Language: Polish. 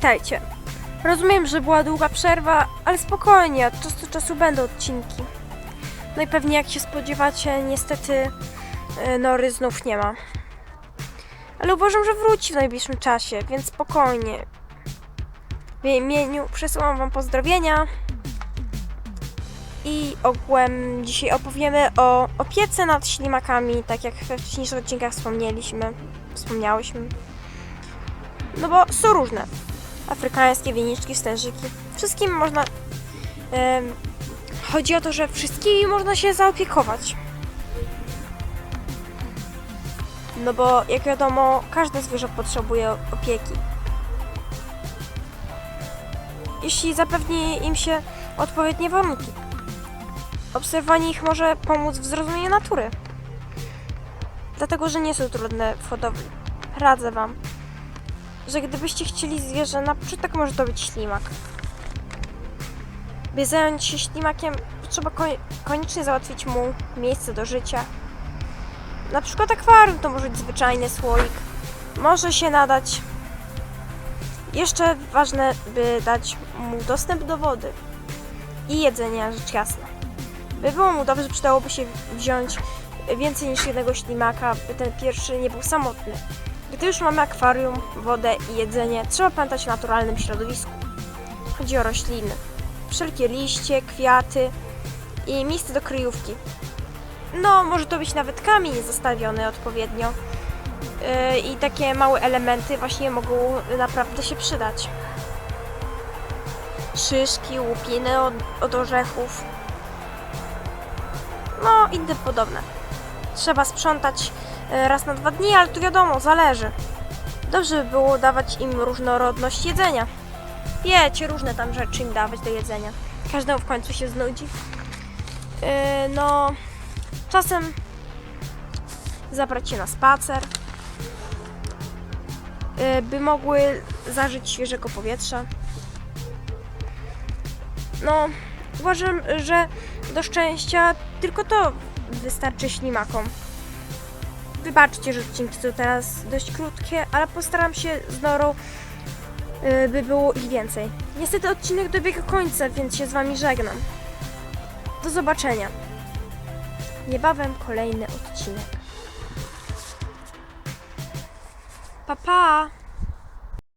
Witajcie. Rozumiem, że była długa przerwa, ale spokojnie, od czasu do czasu będą odcinki. No i pewnie jak się spodziewacie, niestety e, Nory znów nie ma. Ale uważam, że wróci w najbliższym czasie, więc spokojnie. W jej imieniu przesyłam wam pozdrowienia. I ogółem dzisiaj opowiemy o opiece nad ślimakami, tak jak we wcześniejszych odcinkach wspomnieliśmy, wspomniałyśmy. No bo są różne afrykańskie wieniczki, stężyki. Wszystkim można. em, chodzi o to, że wszystkimi można się zaopiekować. No bo jak wiadomo, każde zwierzę potrzebuje opieki. Jeśli zapewni im się odpowiednie warunki. Obserwowanie ich może pomóc w zrozumieniu natury. Dlatego, że nie są trudne w hodowli. Radzę Wam że gdybyście chcieli zwierzę, na początek może to być ślimak. By zająć się ślimakiem, trzeba koń- koniecznie załatwić mu miejsce do życia. Na przykład akwarium to może być zwyczajny słoik. Może się nadać. Jeszcze ważne, by dać mu dostęp do wody i jedzenia, rzecz jasna. By było mu dobrze, przydałoby się wziąć więcej niż jednego ślimaka, by ten pierwszy nie był samotny. Gdy już mamy akwarium, wodę i jedzenie, trzeba pamiętać o naturalnym środowisku. Chodzi o rośliny, wszelkie liście, kwiaty i miejsce do kryjówki. No, może to być nawet kamień zostawiony odpowiednio. Yy, I takie małe elementy właśnie mogą naprawdę się przydać. Szyszki, łupiny od, od orzechów. No, i tym podobne. Trzeba sprzątać e, raz na dwa dni, ale tu wiadomo, zależy. Dobrze by było dawać im różnorodność jedzenia. Wiecie, różne tam rzeczy im dawać do jedzenia. Każdemu w końcu się znudzi. Yy, no, czasem zabrać je na spacer, by mogły zażyć świeżego powietrza. No, uważam, że do szczęścia tylko to wystarczy ślimakom. Wybaczcie, że odcinki są teraz dość krótkie, ale postaram się z Norą, y, by było ich więcej. Niestety odcinek dobiega końca, więc się z Wami żegnam. Do zobaczenia. Niebawem kolejny odcinek. Pa, pa!